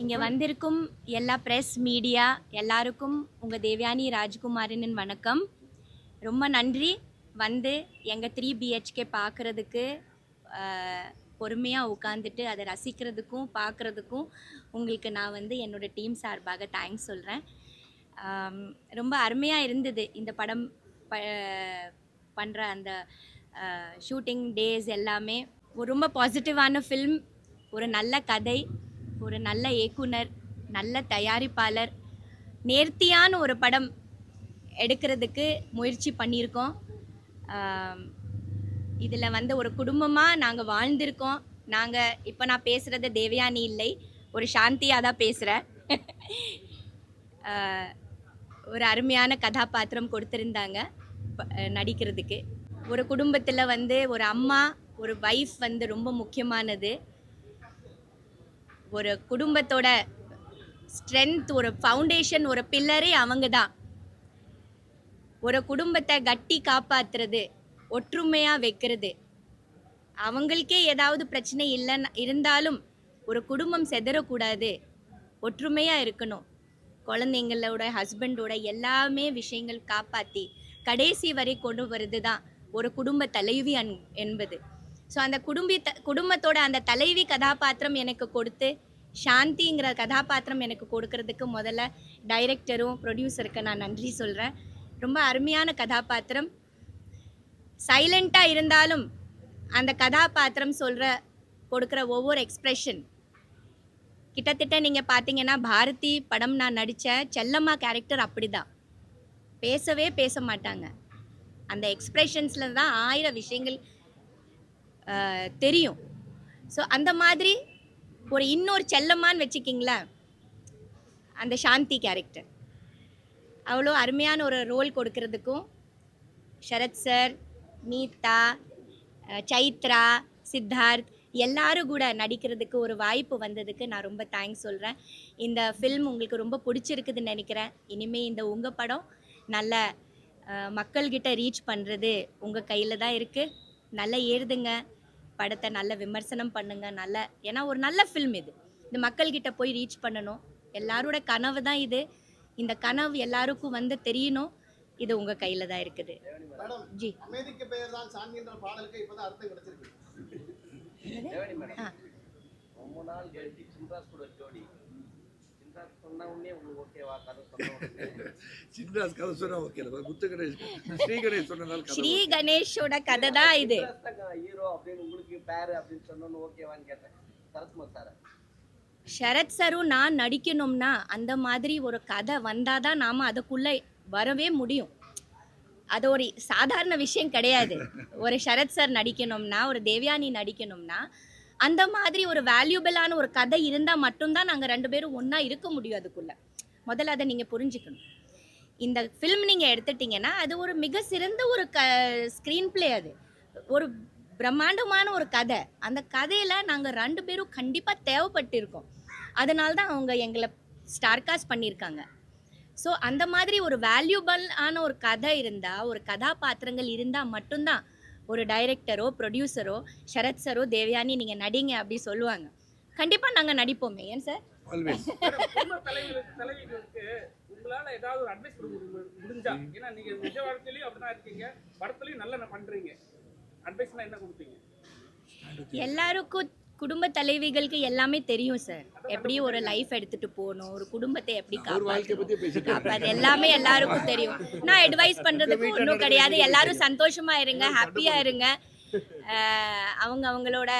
இங்கே வந்திருக்கும் எல்லா ப்ரெஸ் மீடியா எல்லாருக்கும் உங்கள் தேவயானி ராஜ்குமாரின் வணக்கம். ரொம்ப நன்றி. வந்து எங்கள் த்ரீ பிஹெச்கே பார்க்குறதுக்கு பொறுமையாக உட்காந்துட்டு அதை ரசிக்கிறதுக்கும் பார்க்குறதுக்கும் உங்களுக்கு நான் வந்து என்னோடய டீம் சார்பாக தேங்க்ஸ் சொல்கிறேன் ரொம்ப அருமையாக இருந்தது இந்த படம் ப பண்ணுற அந்த ஷூட்டிங் டேஸ் எல்லாமே. ஒரு ரொம்ப பாசிட்டிவான ஃபில்ம் ஒரு நல்ல கதை ஒரு நல்ல இயக்குனர் நல்ல தயாரிப்பாளர் நேர்த்தியான ஒரு படம் எடுக்கிறதுக்கு முயற்சி பண்ணியிருக்கோம். இதில் வந்து ஒரு குடும்பமாக நாங்கள் வாழ்ந்திருக்கோம். நாங்கள் இப்போ நான் பேசுகிறது தேவயானி இல்லை ஒரு சாந்தியாக தான் பேசுகிறேன். ஒரு அருமையான கதாபாத்திரம் கொடுத்துருந்தாங்க ப- நடிக்கிறதுக்கு. ஒரு குடும்பத்தில் வந்து ஒரு அம்மா ஒரு வைஃப் வந்து ரொம்ப முக்கியமானது. ஒரு குடும்பத்தோட ஸ்ட்ரென்த் ஒரு ஃபவுண்டேஷன் ஒரு பில்லரே அவங்க தான் ஒரு குடும்பத்தை கட்டி காப்பாத்துறது ஒற்றுமையாக வைக்கிறது. அவங்களுக்கே ஏதாவது பிரச்சனை இல்லைன்னு இருந்தாலும் ஒரு குடும்பம் செதறக்கூடாது. ஒற்றுமையாக இருக்கணும். குழந்தைங்களோட ஹஸ்பண்டோட எல்லாமே விஷயங்கள் காப்பாற்றி கடைசி வரை கொண்டு வருது தான் ஒரு குடும்ப தலைவி அன் என்பது. ஸோ அந்த குடும்பி குடும்பத்தோட அந்த தலைவி கதாபாத்திரம் எனக்கு கொடுத்து சாந்திங்கிற கதாபாத்திரம் எனக்கு கொடுக்கறதுக்கு முதல்ல டைரக்டரும் ப்ரொடியூசருக்கு நான் நன்றி சொல்கிறேன் ரொம்ப அருமையான கதாபாத்திரம். சைலண்ட்டாக இருந்தாலும் அந்த கதாபாத்திரம் சொல்கிற கொடுக்குற ஒவ்வொரு எக்ஸ்ப்ரெஷன் கிட்டத்தட்ட நீங்கள் பார்த்தீங்கன்னா பாரதி படம் நான் நடித்த செல்லம்மா கேரக்டர் அப்படிதான். பேசவே பேச மாட்டாங்க. அந்த எக்ஸ்ப்ரெஷன்ஸில் தான் ஆயிரம் விஷயங்கள் தெரியும். ஸோ அந்த மாதிரி ஒரு இன்னொரு செல்லம்மான்னு வச்சுக்கிங்களேன். அந்த சாந்தி கேரக்டர் அவ்வளோ அருமையான ஒரு ரோல் கொடுக்கறதுக்கும் ஷரத் சார் நீதா சைத்ரா சித்தார்த் எல்லாரும் கூட நடிக்கிறதுக்கு ஒரு வாய்ப்பு வந்ததுக்கு நான் ரொம்ப தேங்க்ஸ் சொல்கிறேன் இந்த ஃபில்ம் உங்களுக்கு ரொம்ப பிடிச்சிருக்குதுன்னு நினைக்கிறேன். இனிமேல் இந்த உங்கள் படம் நல்ல மக்கள்கிட்ட ரீச் பண்ணுறது உங்கள் கையில் தான் இருக்குது நல்லா ஏறுதுங்க. படத்தை நல்ல விமர்சனம் பண்ணுங்க நல்ல ஏன்னா ஒரு நல்ல ஃபில்ம் இது. இந்த மக்கள்கிட்ட போய் ரீச் பண்ணணும். எல்லாரோட கனவு தான் இது. இந்த கனவு எல்லாருக்கும் வந்து தெரியணும். இது உங்கள் கையில் தான் இருக்குது. மேடம் ஜி. அமைதிக்கு பெயர் தான் சாந்தின்ற பாடலுக்கு கதை சொன்ன முத்து கணேஷ் ஸ்ரீ கணேஷ் சொன்னதால் கதை ஸ்ரீ கணேஷோட கதை தான் இது. சின்ராஸ் தான் ஹீரோ அப்படின்னு உங்களுக்கு பேரு அப்படின்னு சொன்னோன்னு ஓகேவான்னு கேட்டேன். சரத்குமார் சார் சரத் சரும் நான் நடிக்கணும்னா அந்த மாதிரி ஒரு கதை வந்தால் தான் நாம் அதுக்குள்ளே வரவே முடியும். அது ஒரு சாதாரண விஷயம் கிடையாது. ஒரு சரத் சார் நடிக்கணும்னா ஒரு தேவயானி நடிக்கணும்னா அந்த மாதிரி ஒரு வேல்யூபிளான ஒரு கதை இருந்தால் மட்டும்தான் நாங்கள் ரெண்டு பேரும் ஒன்றா இருக்க முடியும் அதுக்குள்ளே. முதல்ல அதை நீங்கள் புரிஞ்சுக்கணும். இந்த ஃபிலிம் நீங்கள் எடுத்துட்டிங்கன்னா அது ஒரு மிக சிறந்த ஒரு க ஸ்க்ரீன் பிளே அது. ஒரு பிரம்மாண்டமான ஒரு கதை. அந்த கதையில் நாங்கள் ரெண்டு பேரும் கண்டிப்பாக தேவைப்பட்டிருக்கோம். அதனால தான் அவங்க எங்களை ஸ்டார்காஸ்ட் பண்ணியிருக்காங்க. ஸோ அந்த மாதிரி ஒரு வேல்யூபிள் ஆன ஒரு கதை இருந்தால் ஒரு கதாபாத்திரங்கள் இருந்தால் மட்டும்தான் ஒரு டைரக்டரோ ப்ரொடியூசரோ சரத் சரோ தேவயானி நீங்கள் நடிங்க அப்படி சொல்லுவாங்க. கண்டிப்பாக நாங்கள் நடிப்போமே ஏன் சார் ஆல்வேஸ் குடும்ப தலைவர்களுக்கு தலைவிகளுக்கு உங்களால ஏதாவது ஒரு அட்வைஸ் கொடுக்க முடி- முடிஞ்சா. ஏன்னா நீங்க நிஜ வாழ்க்கையிலயும் அப்படிதான் இருக்கீங்க. படத்துலயும் நல்லா பண்றீங்க. அட்வைஸ்லாம் என்ன கொடுப்பீங்க? எல்லாருக்கும் குடும்ப தலைவிகளுக்கு எல்லாமே தெரியும் சார். எப்படி ஒரு லைஃப் எடுத்துட்டு போகணும் ஒரு குடும்பத்தை எப்படி காப்பாற்றணும் அப்ப அது எல்லாமே எல்லாருக்கும் தெரியும். நான் அட்வைஸ் பண்றதுக்கு ஒன்றும் கிடையாது. எல்லாரும் சந்தோஷமா இருங்க ஹாப்பியா இருங்க. அவங்க அவங்களோட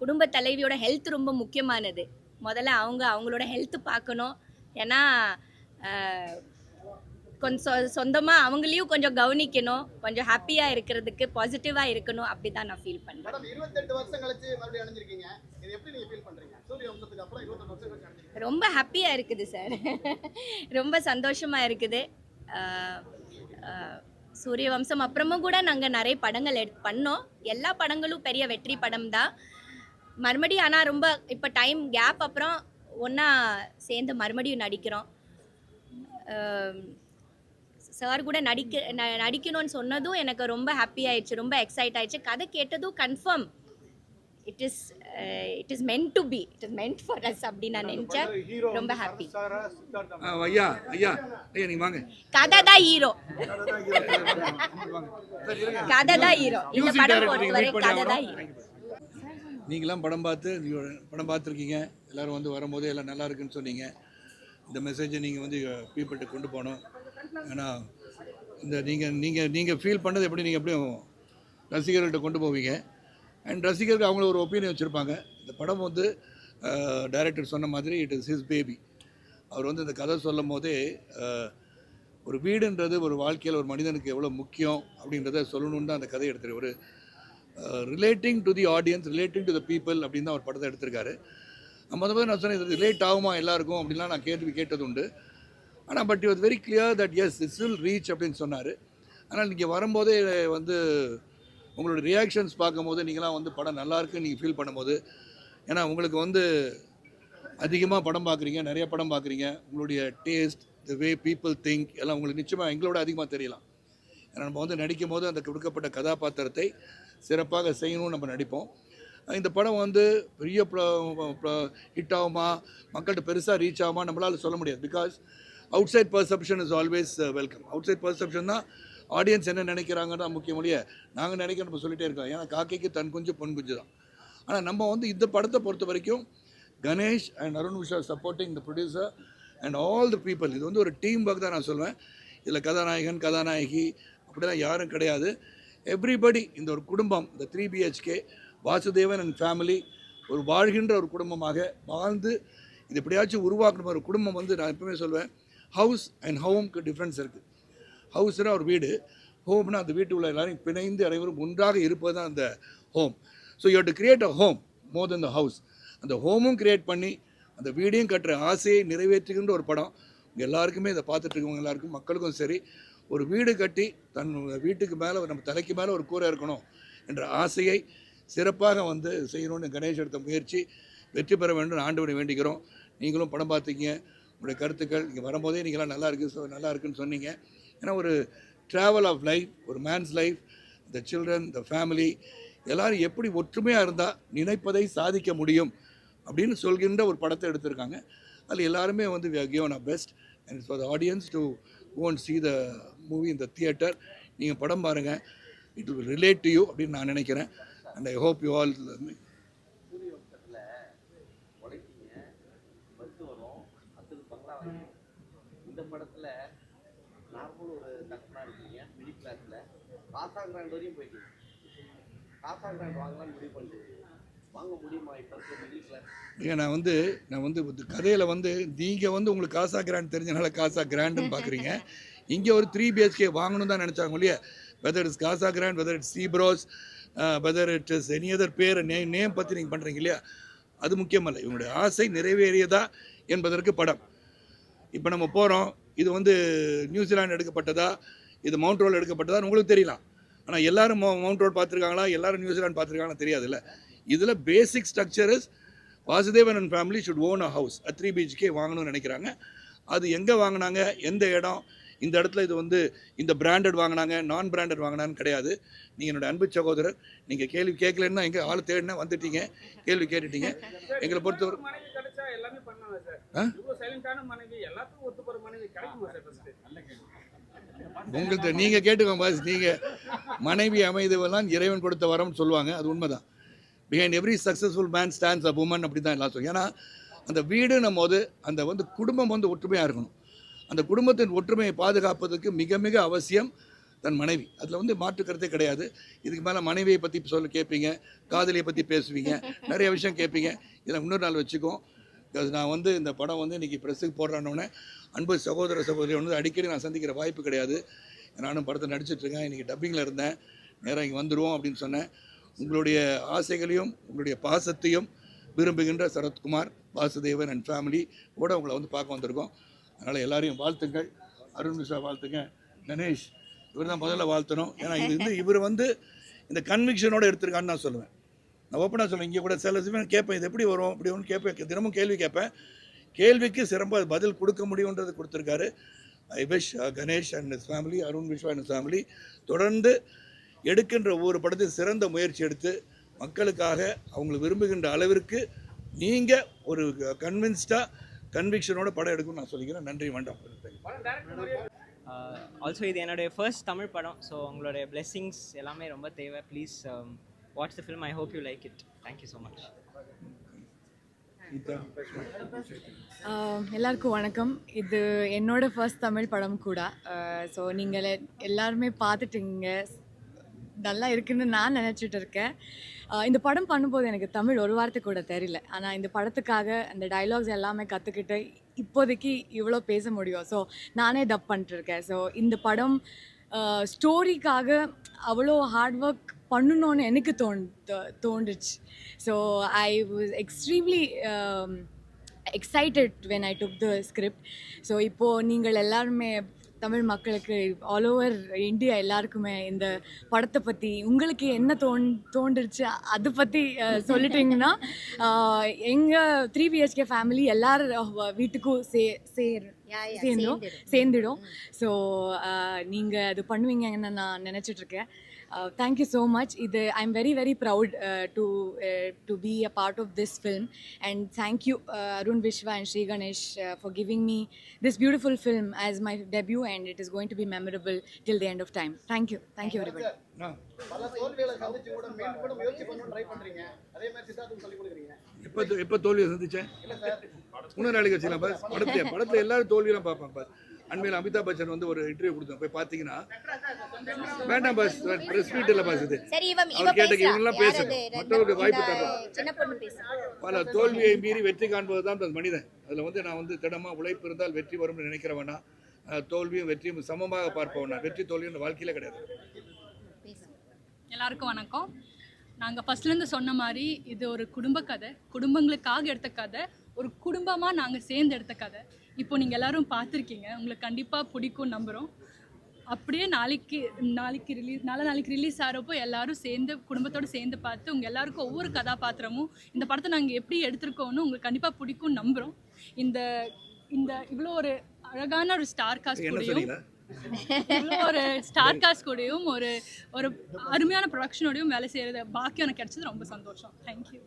குடும்ப தலைவியோட ஹெல்த் ரொம்ப முக்கியமானது. முதல்ல அவங்க அவங்களோட ஹெல்த் பார்க்கணும். ஏன்னா கொஞ்சம் சொ- சொந்தமா அவங்களையும் கொஞ்சம் கவனிக்கணும். கொஞ்சம் ஹாப்பியா இருக்கிறதுக்கு பாசிட்டிவா இருக்கணும் அப்படிதான் நான் ஃபீல் பண்றேன். மேடம் இருபத்தெட்டு வருஷம் கழிச்சு மறுபடியும் அணிஞ்சிருக்கீங்க. இது எப்படி நீங்க ஃபீல் பண்றீங்க? சூரிய வம்சத்துக்கு அப்புறம் இருபத்தெட்டு வருஷம் கழிச்சு அணிஞ்சிருக்கீங்க. ரொம்ப ஹாப்பியாக இருக்குது சார் ரொம்ப சந்தோஷமாக இருக்குது. சூரிய வம்சம் அப்புறமும் கூட நாங்கள் நிறைய படங்கள் எடு பண்ணோம். எல்லா படங்களும் பெரிய வெற்றி படம் தான். மறுபடியும் ஆனால் ரொம்ப இப்போ டைம் கேப் அப்புறம் ஒன்றா சேர்ந்து மறுபடியும் நடிக்கிறோம். சார் கூட நடிக்க ந- நடிக்கணும்னு சொன்னதும் எனக்கு ரொம்ப ஹாப்பி ஆயிடுச்சு ரொம்ப எக்ஸைட் ஆயிடுச்சு. கதை கேட்டதும் confirm it is it is meant to be it is meant for us அப்படின்னு நான் நினச்சேன். ரொம்ப ஹாப்பி ஐயா ஐயா ஐயா நீங்கள் வாங்க. கதை தான் ஹீரோ கதை தான் ஹீரோ இந்த படம் பொறுத்தவரை கதை தான். ஹீரோ நீங்களாம் படம் பார்த்து படம் பார்த்துருக்கீங்க. எல்லாரும் வந்து வரும்போது எல்லாம் நல்லா இருக்குன்னு சொன்னீங்க. இந்த மெசேஜை நீங்கள் வந்து பீப்புள்கிட்ட கொண்டு போகணும். ஏன்னா இந்த நீங்கள் நீங்கள் நீங்கள் ஃபீல் பண்ணது எப்படி நீங்கள் எப்படியும் ரசிகர்கள்ட்ட கொண்டு போவீங்க? அண்ட் ரசிகர்கள் அவங்கள ஒரு ஒப்பீனியன் வச்சுருப்பாங்க. இந்த படம் வந்து டைரக்டர் சொன்ன மாதிரி இட் இஸ் ஹிஸ் பேபி அவர் வந்து இந்த கதை சொல்லும் போதே ஒரு வீடுன்றது ஒரு வாழ்க்கையில் ஒரு மனிதனுக்கு எவ்வளோ முக்கியம் அப்படின்றத சொல்லணுன்னு தான் அந்த கதையை எடுத்துரு ஒரு relating to the audience relating to the people அப்படின்னு தான் அவர் படத்தை எடுத்திருக்காரு. முத முதல்ல நான் சொன்னேன் இது ரிலேட் ஆகுமா எல்லாருக்கும் அப்படின்லாம் நான் கேள்வி கேட்டது உண்டு. ஆனால் but it very clear that is it's will reach அப்படின்னு சொன்னார். ஆனால் நீங்கள் வரும்போதே வந்து உங்களோட ரியாக்ஷன்ஸ் பார்க்கும்போது நீங்களாம் வந்து படம் நல்லா இருக்குன்னு நீங்கள் ஃபீல் பண்ணும்போது ஏன்னா உங்களுக்கு வந்து அதிகமாக படம் பார்க்குறீங்க நிறைய படம் பார்க்குறீங்க. உங்களுடைய taste the way people think எல்லாம் உங்களுக்கு நிச்சயமாக எங்களோட அதிகமாக தெரியலாம். ஏன்னா நம்ம வந்து நடிக்கும் போது அந்த கொடுக்கப்பட்ட கதாபாத்திரத்தை சிறப்பாக செய்யணும்னு நம்ம நடிப்போம். இந்த படம் வந்து பெரிய ஹிட் ஆகுமா மக்கள்கிட்ட பெருசாக ரீச் ஆகுமா நம்மளால் சொல்ல முடியாது. Because outside perception is always welcome outside perception தான் ஆடியன்ஸ் என்ன நினைக்கிறாங்கன்னு தான் நாங்கள் நினைக்கிறோம் சொல்லிகிட்டே சொல்லிட்டே இருக்கோம் ஏன்னா காக்கைக்கு தன் குஞ்சு பொன் குஞ்சு தான். ஆனால் நம்ம வந்து இந்த படத்தை பொறுத்த வரைக்கும் Ganesh and Arun Vishwa supporting the producer and all the people இது வந்து ஒரு டீம் ஒர்க் தான் நான் சொல்லுவேன் இதில் கதாநாயகன் கதாநாயகி அப்படிலாம் யாரும் கிடையாது. எவ்ரிபடி இந்த ஒரு குடும்பம் இந்த three BHK Vasudevan and family ஒரு வாழ்கின்ற ஒரு குடும்பமாக வாழ்ந்து இது எப்படியாச்சும் உருவாக்கணும் ஒரு குடும்பம் வந்து நான் எப்பவுமே சொல்லுவேன் ஹவுஸ் அண்ட் ஹோம்க்கு டிஃப்ரென்ஸ் இருக்குது ஹவுஸ்னால் ஒரு வீடு. ஹோம்னா அந்த வீட்டு உள்ள எல்லாரும் பிணைந்து அனைவரும் ஒன்றாக இருப்பது தான் அந்த home so you to create a home more then the house அந்த ஹோமும் கிரியேட் பண்ணி அந்த வீடையும் கட்டுற ஆசையை நிறைவேற்றுகின்ற ஒரு படம். எல்லாருக்குமே இதை பார்த்துட்டு இருக்கவங்க எல்லாருக்கும் மக்களுக்கும் சரி. ஒரு வீடு கட்டி தன் வீட்டுக்கு மேலே நம்ம தலைக்கு மேலே ஒரு கூரை இருக்கணும் என்ற ஆசையை சிறப்பாக வந்து செய்யணும்னு கணேஷ் எடுத்த முயற்சி. வெற்றி பெற வேண்டும் ஆண்டு வேண்டிக்கிறோம். நீங்களும் படம் பார்த்தீங்க உங்களுடைய கருத்துக்கள் இங்கே வரும்போதே நீங்களாம் நல்லா இருக்கு ஸோ நல்லா இருக்குன்னு சொன்னீங்க. ஏன்னா ஒரு ட்ராவல் ஆஃப் லைஃப் ஒரு man's life the children the family எல்லாரும் எப்படி ஒற்றுமையாக இருந்தால் நினைப்பதை சாதிக்க முடியும் அப்படின்னு சொல்கின்ற ஒரு படத்தை எடுத்திருக்காங்க. அதில் எல்லாருமே வந்து we given a best and for the audience to go and the movie இந்த தியேட்டர் நீங்கள் படம் பாருங்கள் it will relate to you அப்படின்னு நான் நினைக்கிறேன். And I hope you all சூரிய வம்சத்தில் உழைப்பீங்க பத்து வரும் அடுத்தது பங்களா வாங்கி இந்த படத்தில் நார்மல் ஒரு கட்டணா இருக்கீங்க மிடில் கிளாஸில். காசா கிராண்ட் வரையும் போயிட்டீங்க காசா கிராண்ட் வாங்கலாம்னு முடிவு பண்ணிட்டு வாங்க முடியுமா இப்போ மிடில் கிளாஸ் ஏன் நான் வந்து நான் வந்து கதையில் வந்து நீங்கள் வந்து உங்களுக்கு காசா கிராண்ட் தெரிஞ்சனால காசா கிராண்டுன்னு பார்க்குறீங்க இங்கே ஒரு த்ரீ பிஹெச்கே வாங்கணும் தான் நினச்சாங்க இல்லையா? Whether it's Casagrand whether it's Ceebros whether it is any other பேர் நேம் நேம் பற்றி நீங்கள் பண்ணுறீங்க இல்லையா? அது முக்கியமல்ல. இவங்களுடைய ஆசை நிறைவேறியதா என்பதற்கு படம். இப்போ நம்ம போகிறோம் இது வந்து நியூசிலாந்து எடுக்கப்பட்டதா? இது மவுண்ட் ரோல் எடுக்கப்பட்டதா உங்களுக்கு தெரியலாம். ஆனால் எல்லாரும் மவுண்ட் ரோட் பார்த்துருக்காங்களா? எல்லாரும் நியூசிலாந்து பார்த்துருக்காங்களா தெரியாதுல்ல. இதில் basic structure is Vasudevan and family should own a house three BHK வாங்கணும்னு நினைக்கிறாங்க. அது எங்கே வாங்கினாங்க? எந்த இடம்? இந்த இடத்துல இது வந்து இந்த பிராண்டட் வாங்கினாங்க நான் பிராண்டட் வாங்கினான்னு கிடையாது. நீங்கள் என்னோட அன்பு சகோதரர் நீங்கள் கேள்வி கேட்கலன்னா எங்கே ஆள் தேடினா வந்துட்டீங்க. கேள்வி கேட்டுட்டீங்க. எங்களை பொறுத்தவரை உங்கள்கிட்ட நீங்கள் கேட்டுக்கோங்க பாஸ் நீங்கள் மனைவி அமைதவெல்லாம் இறைவன் கொடுத்த வரம்னு சொல்லுவாங்க. அது உண்மைதான். Behind every successful man stands a woman அப்படி தான் எல்லாம் சொல்லுவோம் ஏன்னா அந்த வீடுன்னும் போது அந்த வந்து குடும்பம் வந்து ஒற்றுமையாக இருக்கணும். அந்த குடும்பத்தின் ஒற்றுமையை பாதுகாப்பதற்கு மிக மிக அவசியம் தன் மனைவி. அதில் வந்து மாற்று கிடையாது. இதுக்கு மேலே மனைவியை பற்றி சொல்ல கேட்பீங்க காதலியை பற்றி பேசுவீங்க நிறைய விஷயம் கேட்பீங்க இதை இன்னொரு நாள் வச்சுக்கோம் நான் வந்து இந்த படம் வந்து இன்றைக்கி ப்ரெஸ்ஸுக்கு போடுறானோடனே அன்பு சகோதர சகோதரி வந்து அடிக்கடி நான் சந்திக்கிற வாய்ப்பு கிடையாது. நானும் படத்தை நடிச்சிட்ருக்கேன் இன்றைக்கி டப்பிங்கில் இருந்தேன். நேராக இங்கே வந்துடுவோம் அப்படின்னு சொன்னேன். உங்களுடைய ஆசைகளையும் உங்களுடைய பாசத்தையும் விரும்புகின்ற சரத்குமார் வாசுதேவன் அண்ட் ஃபேமிலி கூட உங்களை வந்து பார்க்க வந்திருக்கோம். அதனால் எல்லாரையும் வாழ்த்துங்கள். அருண் மிஸ்ரா வாழ்த்துங்க. கணேஷ் இவர் தான் முதல்ல வாழ்த்தணும். ஏன்னா இது வந்து இவர் வந்து இந்த கன்விக்ஷனோட எடுத்திருக்கான்னு நான் சொல்லுவேன். நான் ஓப்பனாக சொல்லுவேன். இங்கே கூட சில சமயம் கேட்பேன் இது எப்படி வரும்? அப்படி ஒன்று கேட்பேன். தினமும் கேள்வி கேட்பேன். கேள்விக்கு சிறப்பாக பதில் கொடுக்க முடியுன்றது கொடுத்துருக்காரு. I wish uh, Ganesh and is family Arun Vishwa and family தொடர்ந்து எடுக்கின்ற ஒவ்வொரு படத்தையும் சிறந்த முயற்சி எடுத்து மக்களுக்காக அவங்களை விரும்புகின்ற அளவிற்கு நீங்கள் ஒரு uh, கன்வின்ஸ்டாக கன்விக்ஷனோட படம் எடுக்கணும்னு நான் சொல்லிக்கிறேன். நன்றி மாதிரியே ஆல்சோ இது என்னுடைய ஃபர்ஸ்ட் தமிழ் படம். ஸோ உங்களுடைய blessings எல்லாமே ரொம்ப தேவை. Please watch the film I hope you like it thank you so much எல்லாருக்கும் வணக்கம். இது என்னோட ஃபர்ஸ்ட் தமிழ் படம் கூட. ஸோ நீங்கள் எல்லாருமே பார்த்துட்டீங்க நல்லா இருக்குன்னு நான் நினச்சிட்டு இருக்கேன். இந்த படம் பண்ணும்போது எனக்கு தமிழ் ஒரு வார்த்தை கூட தெரியல. ஆனால் இந்த படத்துக்காக அந்த டைலாக்ஸ் எல்லாமே கற்றுக்கிட்டு இப்போதைக்கு இவ்வளோ பேச முடியும். ஸோ நானே டப் பண்ணிட்டுருக்கேன். ஸோ இந்த படம் ஸ்டோரிக்காக அவ்வளோ ஹார்ட் ஒர்க் பண்ணணும்னு எனக்கு தோன் தோன்றுச்சு. So I was extremely excited when I took the script so இப்போது நீங்கள் எல்லாருமே தமிழ் மக்களுக்கு ஆல் ஓவர் இந்தியா எல்லாருக்குமே இந்த படத்தை பற்றி உங்களுக்கு என்ன தோன் தோன்றுச்சு? அதை பற்றி சொல்லிட்டீங்கன்னா எங்கள் த்ரீ பிஹெச்கே ஃபேமிலி எல்லாரும் வீட்டுக்கும் சே சேர் சேர்ந்துடும். சேர்ந்துடும். ஸோ நீங்கள் அது பண்ணுவீங்கன்னு நான் நினச்சிட்ருக்கேன் தேங்க்யூ ஸோ மச் இது I am very very proud to to be a part of this film and thank you Arun Vishwa and Shri Ganesh for giving me this beautiful film as my debut and it is going to be memorable till the end of time thank you thank you very much எப்போ தோல்வியை சந்திச்சேன்? இன்னொரு நாளைக்கு வச்சுக்கலாம் pass. படத்துல படத்தில் எல்லாரும் தோல்வியெல்லாம் பார்ப்பாங்க அண்மையில் அமிதாப் பச்சன் வந்து ஒரு இன்டர்வியூ கொடுத்தோம். போய் பார்த்தீங்கன்னா வேண்டாம் பாஸ் ப்ரெஸ் மீட் இல்லை பாஸ் இது. அவர் கேட்ட இவங்கெல்லாம் பேசணும் மற்றவருக்கு வாய்ப்பு தரணும் சின்ன பொண்ணு பேசு பல தோல்வியை மீறி வெற்றி காண்பது தான் அந்த மனிதன். அதில் வந்து நான் வந்து திடமாக உழைப்பு இருந்தால் வெற்றி வரும்னு நினைக்கிறவனா தோல்வியும் வெற்றியும் சமமாக பார்ப்பவனா வெற்றி தோல்வியும் வாழ்க்கையில கிடையாது. எல்லாருக்கும் வணக்கம். நாங்கள் ஃபஸ்ட்லேருந்து சொன்ன மாதிரி இது ஒரு குடும்ப கதை. குடும்பங்களுக்காக எடுத்த கதை. ஒரு குடும்பமாக நாங்கள் சேர்ந்து எடுத்த கதை. இப்போ நீங்கள் எல்லாரும் பார்த்துருக்கீங்க. உங்களுக்கு கண்டிப்பாக பிடிக்கும் நம்புகிறோம் அப்படியே நாளைக்கு நாளைக்கு ரிலீஸ் நாளை நாளைக்கு ரிலீஸ் ஆகிறப்போ எல்லாரும் சேர்ந்து குடும்பத்தோடு சேர்ந்து பார்த்து உங்கள் எல்லாருக்கும் ஒவ்வொரு கதாபாத்திரமும் இந்த படத்தை நாங்கள் எப்படி எடுத்திருக்கோன்னு உங்களுக்கு கண்டிப்பாக பிடிக்கும் நம்புகிறோம் இந்த இந்த இவ்வளோ ஒரு அழகான ஒரு ஸ்டார் காஸ்ட் கூடயும் ஒரு ஸ்டார் காஸ்ட் கூடயும் ஒரு ஒரு அருமையான ப்ரொடக்ஷனோடையும் வேலை செய்கிறது பாக்கியம் எனக்கு கிடைச்சது ரொம்ப சந்தோஷம். தேங்க்யூ